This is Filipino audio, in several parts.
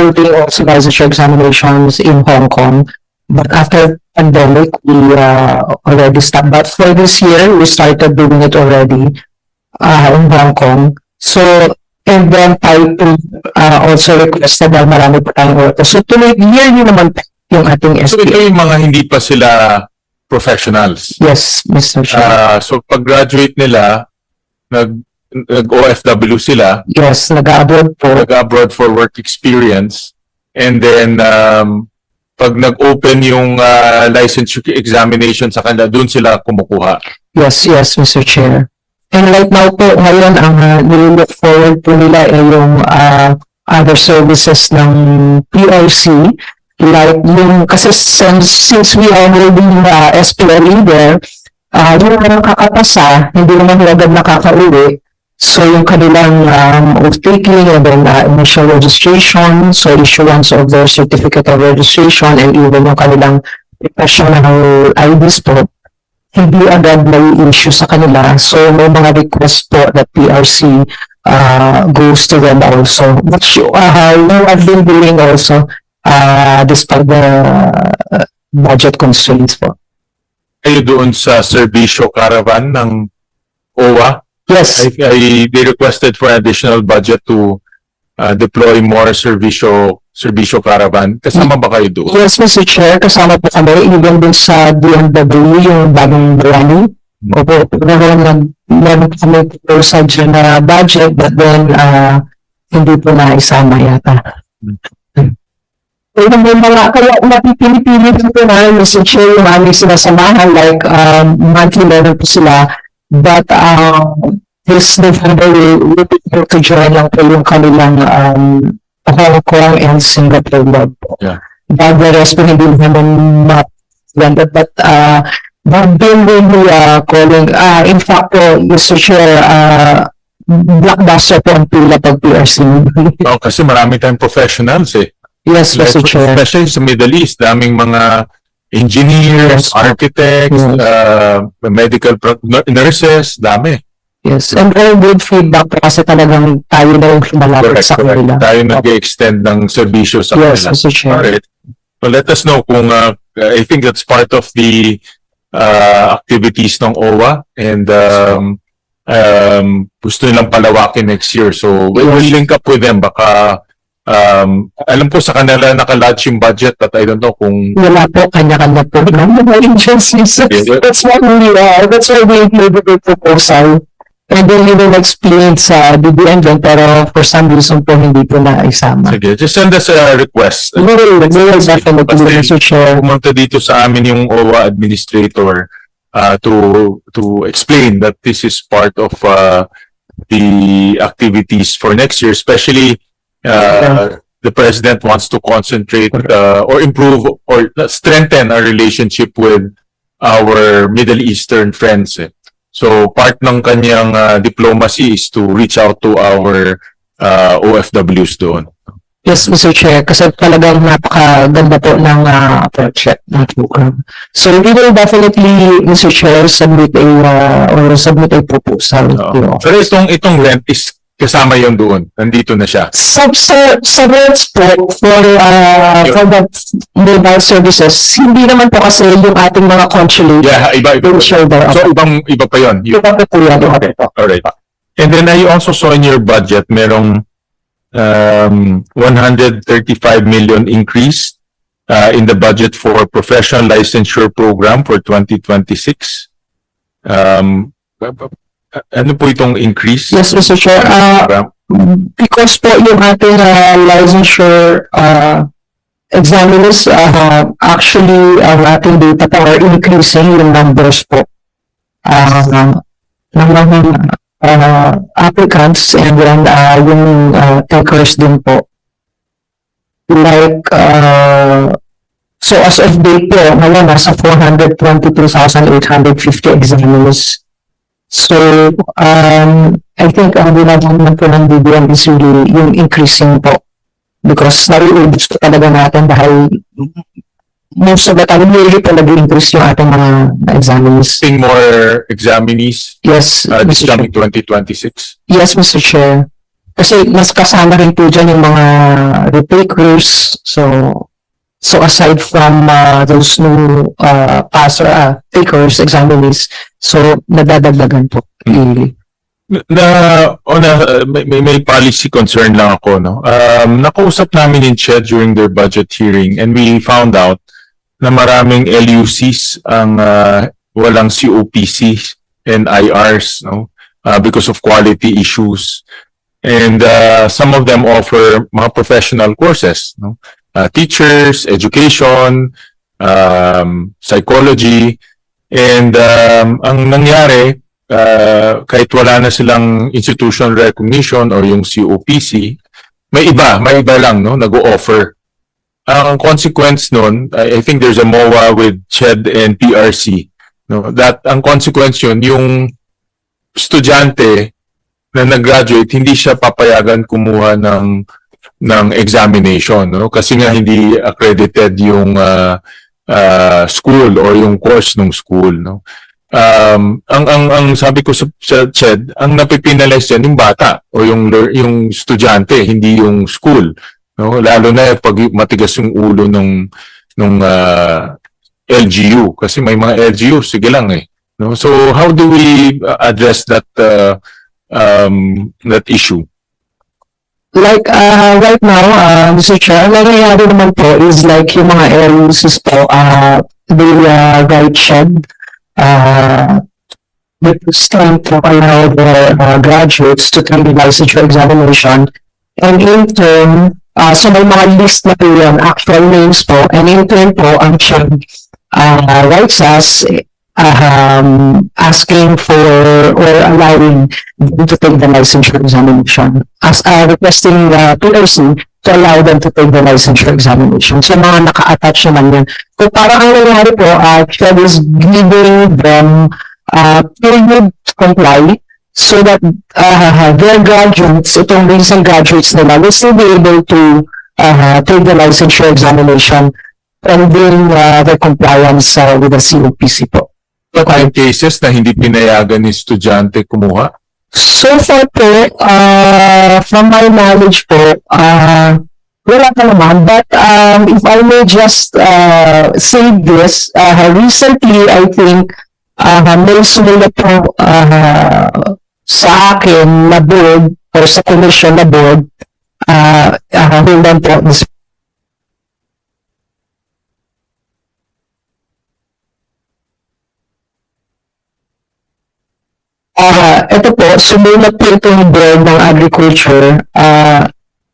holding also licensure examinations in Hong Kong. But after pandemic, we uh, already stopped. But for this year, we started doing it already uh, in Hong Kong. So, and then Taipei uh, also requested dahil marami pa tayong workers. So, tuloy, yearly naman yung ating So ito SPA. yung mga hindi pa sila professionals. Yes, Mr. Chair. Ah, so pag-graduate nila, nag, nag-OFW sila, yes, nag-abroad po. nag-abroad for work experience, and then um, pag nag-open yung ah, licensure examination sa kanila, dun sila kumukuha. Yes, yes, Mr. Chair. And right now po, ngayon, ang uh, nililook forward po nila ay yung uh, other services ng PRC. Like yung, kasi since, since we are holding uh, SPL leader, uh, yung mga kakapasa, hindi naman agad nakakauwi. So yung kanilang um, oath taking and then uh, initial registration, so issuance of their certificate of registration and even yung kanilang professional IDs po, hindi agad may issue sa kanila. So, may mga request po that PRC uh, goes to them also. Which uh, we have been doing also uh, despite the uh, budget constraints po. Kayo doon sa Servisyo Caravan ng OWA, Yes, I, I, they requested for additional budget to uh, deploy more Servisyo, Servisyo Caravan. Kasama ba kayo doon? yes Mr. Chair, kasama po kami, even dun sa DMW, yung bagong brani. Opo, pero nag, meron po kami dyan na budget, but then uh, hindi po naisama yata. Kaya may mga, kaya napipili-pili din po namin, Mr. Chair, yung aming sinasamahan, like, um, monthly meron po sila, but, um, this November, we will be able to join lang po yung kanilang, um, Hong Kong and Singapore lab po. Yeah. But the rest po hindi naman ma-blended, but, uh, they've been really, uh, calling, uh, in fact po, Mr. Chair, uh, blockbuster po ang pila pag PRC. Oh, kasi marami tayong professionals eh. yes, Mr. Chair. Especially sa Middle East, daming mga engineers, architects, Yes. uh, medical pro- nurses, dami. Yes, and all good feedback po kasi talagang tayo na yung malapit Correct, sa correct. kanila. Tayo nag-extend ng serbisyo sa Yes, kanila. Mr. Chair. Alright. Well, let us know kung, uh, I think that's part of the uh, activities ng OWA and um, um, gusto nilang palawakin next year. So, we'll we'll link up with them. Baka, um, alam ko sa kanila naka-lodge yung budget but I don't know kung Wala po, kanya-kanya po ng mga agencies. Yeah. That's what we, uh, that's why we included the proposal. And then we will explain sa BBM din, pero for some reason po hindi po naisama. Sige, just send us a request. We will, we will definitely, Mr. Chair. pumunta dito sa amin yung OWA administrator uh, to to explain that this is part of uh, the activities for next year, especially uh, the president wants to concentrate uh, or improve or strengthen our relationship with our Middle Eastern friends. eh. So part ng kanyang uh, diplomacy is to reach out to our uh, OFWs doon. Yes, Mr. Chair, kasi talagang napakaganda po ng uh, project ng program. So we will definitely, Mr. Chair, submit a, uh, or submit a proposal. To Pero itong itong rent is kasama yon doon. Nandito na siya. Sa, sa, sa rates po, for, uh, for the mobile services, hindi naman po kasi yung ating mga consulate Yeah, iba iba. will share their, So ibang iba pa yon. You, iba po po yan, iba po. alright. And then I also saw in your budget merong um 135 million increase uh, in the budget for professional licensure program for 2026. Um ano po itong increase? Yes, Mr. Chair, uh, because po yung ating uh, licensure uh, examiners, uh, actually, ang ating data po are increasing yung numbers po uh, ng mga uh, applicants and then uh, yung uh, takers din po. Like, uh, so as of date po, ngayon nasa 422,850 examiners. So, um, I think ang ginagawa po ng BBM is really yung increasing po. Because nare-reduce po talaga natin dahil most of the time, really po nag-increase yung ating mga examiners. Seeing more examinees Yes, uh, this Mr. Chair. coming 2026. Yes, Mr. Chair. Kasi mas kasama rin po dyan yung mga retakers. So, so aside from uh, those new uh, passer, uh, takers, examinees, so nadadagdagan po. daily. na on a, may, may- policy concern lang ako no um nakausap namin in CHED during their budget hearing and we found out na maraming LUCs ang uh, walang COPC and IRs no uh, because of quality issues and uh, some of them offer mga professional courses no uh, teachers education um, psychology and um, ang nangyari uh, kahit wala na silang institutional recognition or yung COPC, may iba, may iba lang, no, nag-o-offer. Ang consequence nun, I I think there's a MOA with CHED and PRC, no, that ang consequence yun, yung estudyante na nag-graduate, hindi siya papayagan kumuha ng ng examination, no, kasi nga hindi accredited yung uh, uh, school or yung course ng school, no um, ang, ang, ang sabi ko sa, sa CHED, ang napipinalize yan yung bata o yung, yung estudyante, hindi yung school. No? Lalo na pag matigas yung ulo ng, ng ah, LGU. Kasi may mga LGU, sige lang eh. No? So, how do we uh, address that uh, um, that issue? Like, uh, right now, uh, Mr. Chair, ang nangyayari naman po is like yung mga LUCs po, uh, they uh, write shed, uh, with strength to allow the uh, graduates to take the licensure examination. And in turn, uh, so may mga list na po yun, actual names po, and in turn po, ang CHED uh, writes us, um, asking for or allowing them to take the licensure examination. As uh, requesting the PRC to allow them to take the licensure examination. So mga naka-attach naman yan. So parang ang nangyari po, uh, CHED is giving them uh, period to comply so that uh, their graduates, itong recent graduates nila, will still be able to uh, take the licensure examination pending uh, their compliance uh, with the COPC po. Yung cases na hindi pinayagan ni estudyante kumuha? So far po, uh, from my knowledge po, uh, wala pa naman. But um, if I may just uh, say this, uh, recently I think uh, may sumulat po uh, sa akin na board or sa commission na board, uh, uh, hold on po, Ms. Ah, ito po, sumulat po itong board ng agriculture, uh,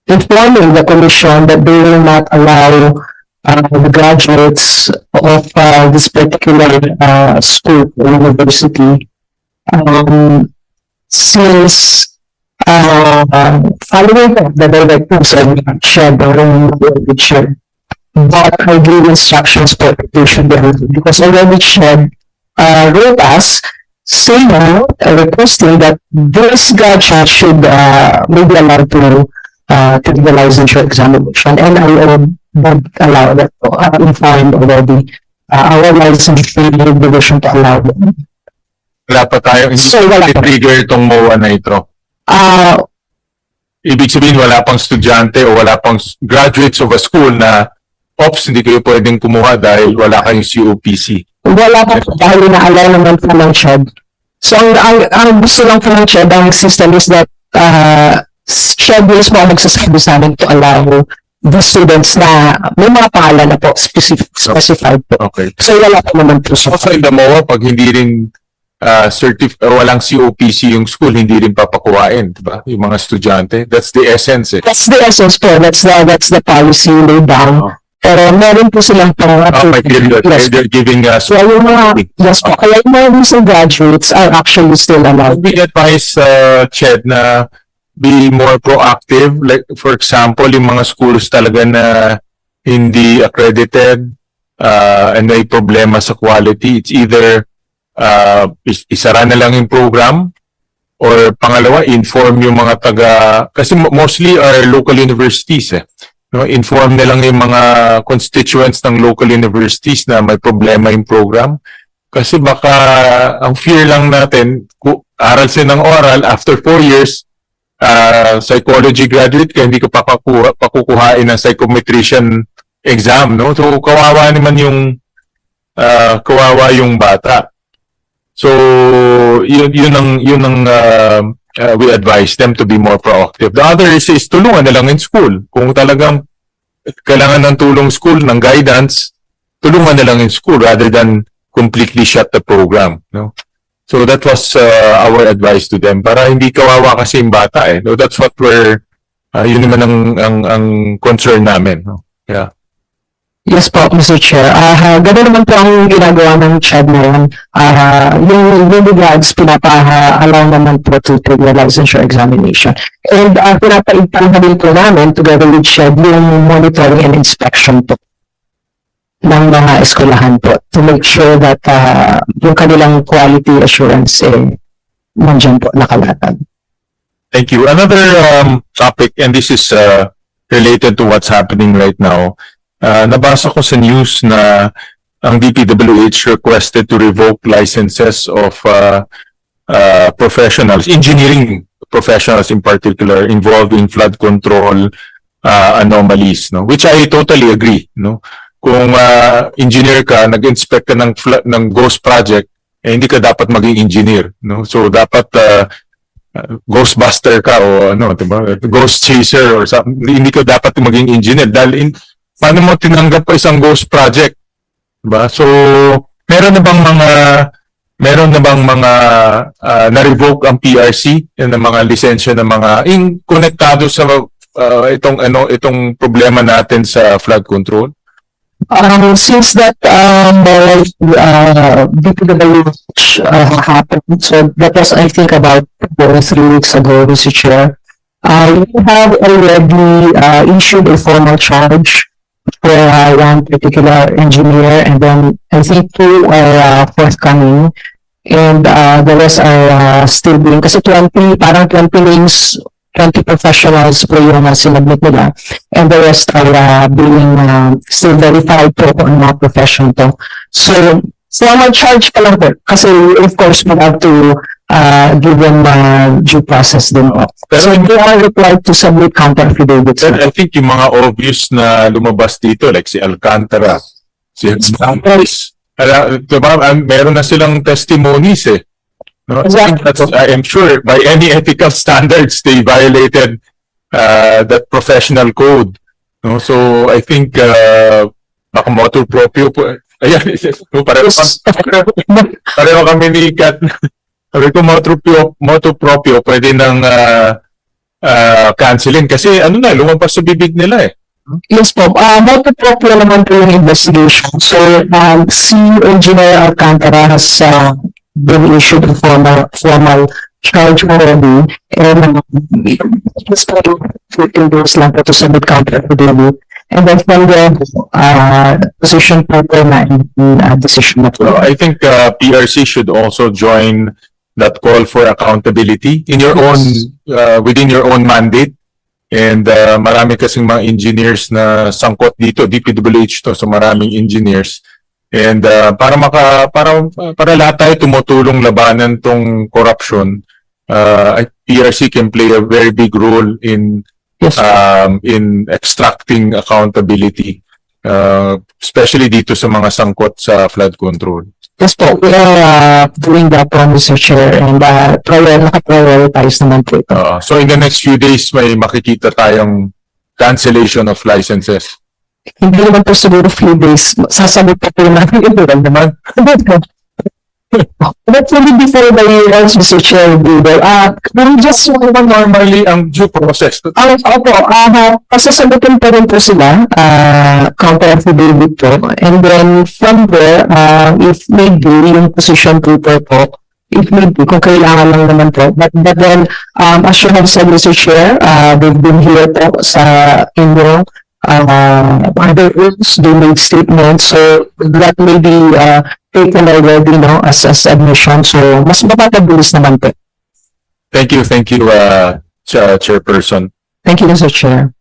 informing the commission that they will not allow uh, the graduates of uh, this particular uh, school or university um, since uh, following the directives and shared during the chair. But I give instructions for they should be because already shared uh, wrote us saying uh, requesting that this graduate should uh, may be allowed to uh, take the licensure examination and I would allow that to uh, informed already uh, our licensure division to allow them. Wala pa tayo, hindi So, wala pa. trigger itong MOA na ito. Uh, Ibig sabihin, wala pang estudyante o wala pang graduates of a school na, ops, hindi kayo pwedeng kumuha dahil wala kayong COPC. Wala pa po dahil na-allow naman CHED. So, ang, ang, ang gusto ng CHED, ang system is that uh, CHED is po ang magsasabi sa amin to allow the students na may mga pangalan na po specific, specified po. Okay. So, wala pa naman po siya. Also in the MOA, pag hindi rin uh, certif or walang COPC yung school, hindi rin papakuhain, di ba? Yung mga estudyante. That's the essence eh. That's the essence po. That's the, that's the policy laid down. Oh. Pero meron po silang pang Oh, feel that Yes. they're giving us. So, yung mga, yes po, kaya yung mga recent graduates are actually still allowed. We advise uh, Ched na be more proactive. Like, for example, yung mga schools talaga na hindi accredited uh, and may problema sa quality, it's either uh, is- isara na lang yung program or pangalawa, inform yung mga taga, kasi mo- mostly are local universities eh. No, inform na lang yung mga constituents ng local universities na may problema yung program. Kasi baka ang fear lang natin, aral sila ng oral, after four years, ah, psychology graduate ka, hindi ka pa pakuha, pakukuhain ng psychometrician exam, no? So, kawawa naman yung, ah, kawawa yung bata. So, yun, yun ang, yun ang, ah, ah, we advise them to be more proactive. The other is, is tulungan na lang in school. Kung talagang kailangan ng tulong school, ng guidance, tulungan na lang in school rather than completely shut the program, no? So that was uh, our advice to them para hindi kawawa kasi yung bata eh. No, that's what we're uh, yun naman ang ang ang concern namin, no. Yeah. Yes po, Mr. Chair. Ah, gano'n naman po ang ginagawa ng CHED ngayon. Ah, yung Liligads, pinapa-allow naman po to take the licensure examination. And uh, pinapaipahan din po namin, together with CHED, yung monitoring and inspection po ng mga eskwelahan po to make sure that ah, yung kanilang quality assurance eh, nandiyan po nakalatag. Thank you. Another um, topic, and this is uh, related to what's happening right now. Uh, nabasa ko sa news na ang DPWH requested to revoke licenses of uh, uh, professionals, engineering professionals in particular, involved in flood control uh, anomalies, no? Which I totally agree, no? Kung uh, engineer ka, nag-inspect ka ng, ng ghost project, eh, hindi ka dapat maging engineer, no? So dapat uh, ghostbuster ka o ano, 'di ba? Ghost chaser or something. Hindi ka dapat maging engineer dahil in, paano mo tinanggap pa isang ghost project? 'Di ba? So, meron na bang mga meron na bang mga ah, na-revoke ang PRC yan ng mga lisensya ng mga in konektado sa ah, itong ano itong problema natin sa flood control? Um, since that, um, uh, DPWH, uh, happened, so that was, I think, about two or three weeks ago, Mr. Chair. Uh, we have already, uh, issued a formal charge for, uh, one particular engineer, and then I think two are, uh, forthcoming. And, uh, the rest are, uh, still being, kasi twenty, parang twenty names, twenty professionals po yung uh, sinabit nila and the rest are uh, being uh, still verified po kung mga profession to. So, formal charge pa lang po. Kasi, of course, we have to uh, give them uh, due process din po. So, they are required to submit counter affidavits. Then I think yung mga obvious na lumabas dito like si Alcantara, si Hernandez, ala, diba, ah, meron na silang testimonies eh. No, I think that's, I am sure by any ethical standards they violated uh, that professional code. No, so I think uh, baka motor proprio po. Ayan, no, pareho, pareho, pareho kami ni Kat. Sabi ko motor proprio, motor proprio pwede nang uh, uh, cancelin kasi ano na lumabas sa bibig nila eh. Yes po. Uh, multi-proprio naman po yung investigation. So, um, si Engineer Alcantara has uh, been issued a formal, formal charge already. And um, it's po 15 days lang po to submit counter affidavit. And then from there, uh, position po po na in, in uh, decision na po. So I think uh, PRC should also join that call for accountability in your own uh, within your own mandate. And uh, marami kasing mga engineers na sangkot dito, DPWH to, so maraming engineers. And uh, para maka para para lahat tayo tumutulong labanan tong corruption, uh, PRC can play a very big role in Yes. um, in extracting accountability, uh, especially dito sa mga sangkot sa flood control. Yes po, we are uh, doing that po, Mr. Chair. And uh, prior, naka-prioritize naman po ito. Uh, so in the next few days, may makikita tayong cancellation of licenses. Hindi naman po siguro few days, sasagot pa po namin ito naman. But really before the years, Mr. Chair, Budo, uh, just one Ano normally ang due process? Ah, opo, ah, pasasagutin pa rin po sila, ah, counter affidavit po. And then from there, ah, if may be, yung position paper po, if may be, kung kailangan lang naman po. But, but then, um, as you have said, Mr. Chair, ah, they've been here po sa inyo, uh, other rooms, they made statements, so that may be, uh, taken already no, as, as admission. So, mas mapapabilis naman po. Thank you, thank you, uh, Chair- Chairperson. Thank you, Mr. Chair.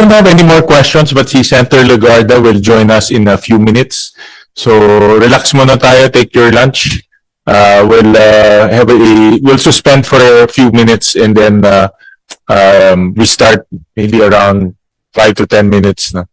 don't have any more questions, but C. Senator Legarda will join us in a few minutes. So relax muna tayo, take your lunch. Uh, we'll uh, have a, we'll suspend for a few minutes and then uh, um, we start maybe around five to ten minutes na.